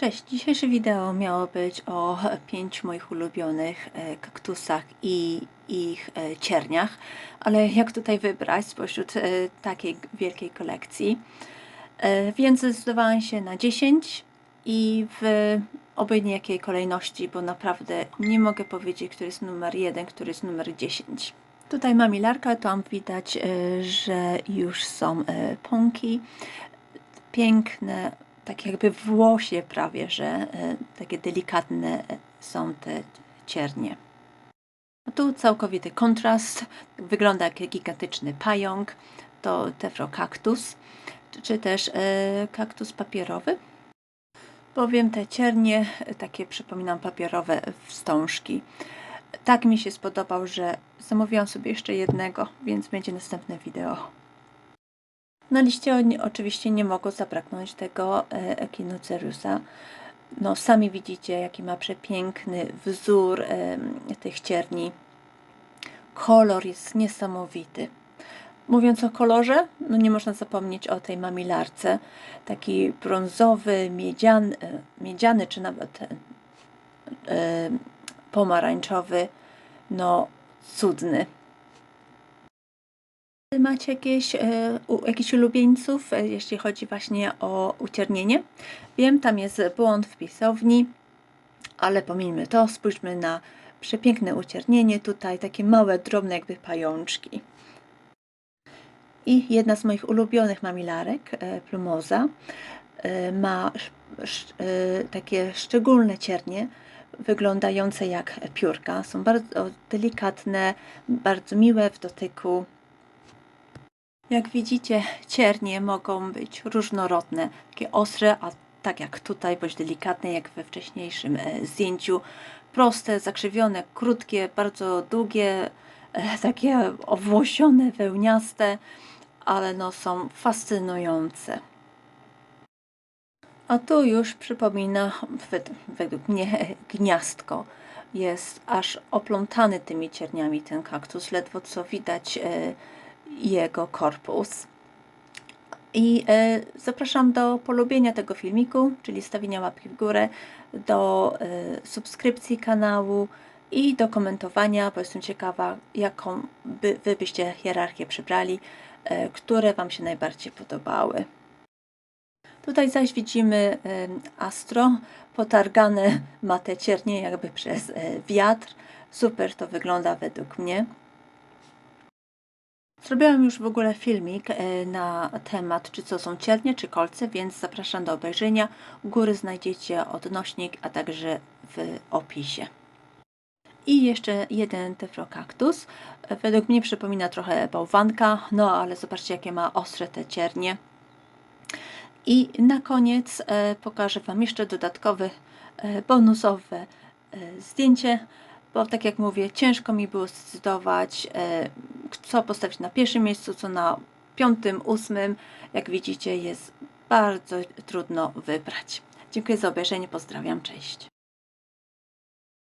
Cześć, dzisiejsze wideo miało być o pięciu moich ulubionych e, kaktusach i ich e, cierniach, ale jak tutaj wybrać spośród e, takiej wielkiej kolekcji? Więc zdecydowałam się na 10 i w obojętnie jakiej kolejności, bo naprawdę nie mogę powiedzieć, który jest numer 1, który jest numer 10. Tutaj mamilarka, tam widać, że już są pąki, piękne, tak jakby włosie prawie, że e, takie delikatne e, są te ciernie. A tu całkowity kontrast, wygląda jak gigantyczny pająk, to tefrokaktus, czy, też e, kaktus papierowy. Powiem te ciernie, takie przypominam papierowe wstążki. Tak mi się spodobał, że zamówiłam sobie jeszcze jednego, więc będzie następne wideo. Na liście oczywiście nie mogło zabraknąć tego e, Echinoceriusa. No, sami widzicie, jaki ma przepiękny wzór em, tych cierni. Kolor jest niesamowity. Mówiąc o kolorze, no nie można zapomnieć o tej mamilarce. Taki brązowy, miedziany, e, miedziany czy nawet e, e, pomarańczowy. No, cudny. Macie jakieś, e, u, jakichś ulubieńców, e, jeśli chodzi właśnie o uciernienie? Wiem, tam jest błąd w pisowni, ale pomijmy to, spójrzmy na przepiękne uciernienie tutaj, takie małe, drobne jakby pajączki. I jedna z moich ulubionych mamilarek, e, plumoza, ma takie szczególne ciernie, wyglądające jak piórka. Są bardzo delikatne, bardzo miłe w dotyku. Jak widzicie, ciernie mogą być różnorodne, takie ostre, a tak jak tutaj, bądź delikatne, jak we wcześniejszym e, zdjęciu. Proste, zakrzywione, krótkie, bardzo długie, e, takie owłosione, wełniaste, ale no są fascynujące. A tu już przypomina, wed- według mnie, gniazdko. Jest aż oplątany tymi cierniami ten kaktus, ledwo co widać e, jego korpus. I e, zapraszam do polubienia tego filmiku, czyli stawienia łapki w górę, do e, subskrypcji kanału i do komentowania, bo jestem ciekawa, jaką by, wy byście hierarchię przybrali, e, które Wam się najbardziej podobały. Tutaj zaś widzimy astro, potargane ma te ciernie jakby przez wiatr. Super to wygląda według mnie. Zrobiłam już w ogóle filmik e, na temat, czy co są ciernie, czy kolce, więc zapraszam do obejrzenia. U góry znajdziecie odnośnik, a także w opisie. I jeszcze jeden tefrokaktus. E, Według mnie przypomina trochę bałwanka, no ale zobaczcie, jakie ma ostre te ciernie. I na koniec e, pokażę Wam jeszcze dodatkowe, bonusowe e, zdjęcie, bo tak jak mówię, ciężko mi było zdecydować, co postawić na pierwszym miejscu, co na piątym, ósmym. Jak widzicie, jest bardzo trudno wybrać. Dziękuję za obejrzenie, pozdrawiam, cześć.